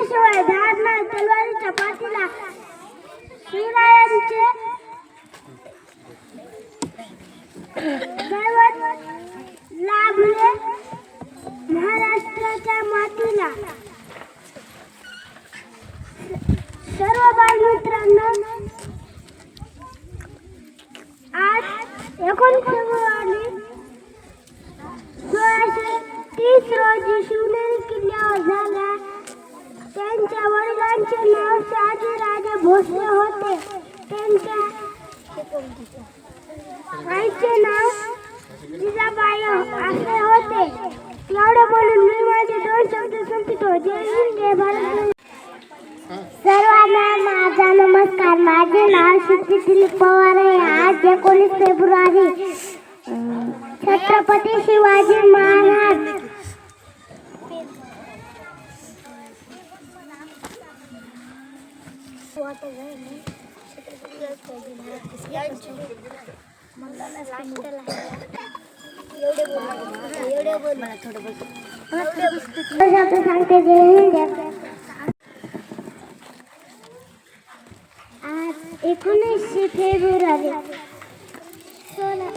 शिवाय धारणा तलवारीच्या पाठीला दैवत लाभले महाराष्ट्राच्या मातीला सर्व बालमित्रांना आज एकोणीस फेब्रुवारी तीस रोजी शिवनेरी किल्ल्यावर झाला त्यांच्या वडिलांचे नाव शहाजीराजे भोसले होते. त्यांच्या आईचे नाव जिजाबाई असे होते. एवढे बोलून मी माझे दोन शब्द संपतो. जय हिंद जय भारत. सर्वांना माझा नमस्कार. माझे नाव शिल्पी दिलीप पवार आहे. आज एकोणीस फेब्रुवारी. छत्रपती शिवाजी महाराज सांगते आज एकोणीसशे फेब्रुवारी. सोळा.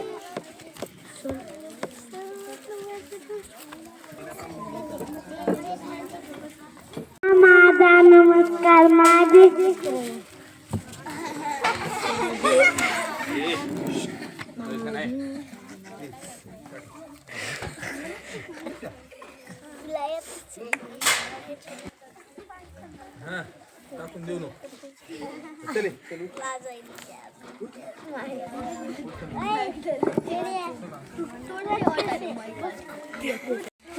माझा नमस्कार माझे टाकून देऊ नको चले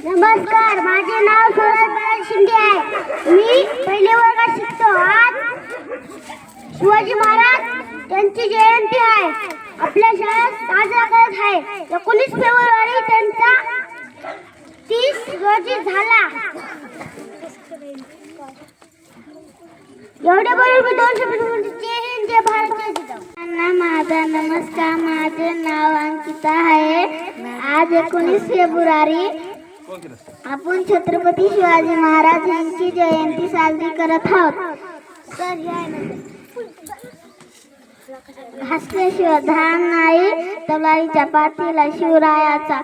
नमस्कार माझे नाव सोळा शिंदे आहे. मी पहिल्या वर्गात शिकतो. आज शिवाजी महाराज त्यांची जयंती आहे. आपल्या शाळेत साजरा करत आहे. एकोणीस फेब्रुवारी त्यांचा तीस रोजी झाला. एवढे बरोबर दोनशे जय हिंद जय भारत माझा नमस्कार माझे नाव अंकिता आहे. आज एकोणीस फेब्रुवारी आपण छत्रपती शिवाजी महाराज यांची जयंती साजरी करत आहोत. तर हसल्याशिवाय धान नाही तलाईच्या पाठीला शिवरायाचा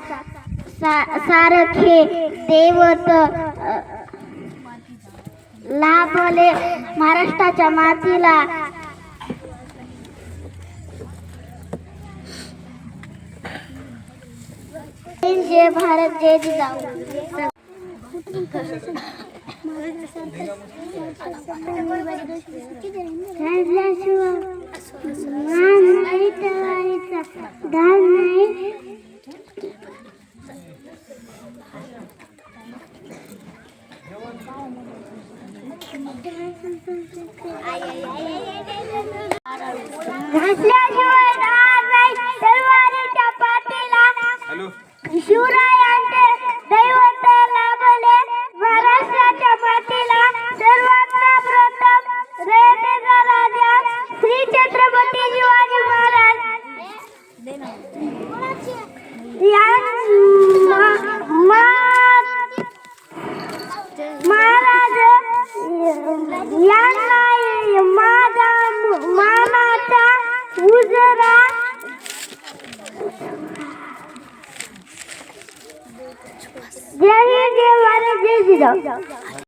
सा- सारखे देवत लाभले. महाराष्ट्राच्या मातीला जय भारत जय जिजाऊ. मान नाही तलवारीचा धान नाही घासल्याशिवाय महाराज यांना माझा मानाचा उजरा जय हिंद जय भारत जय जिजाऊ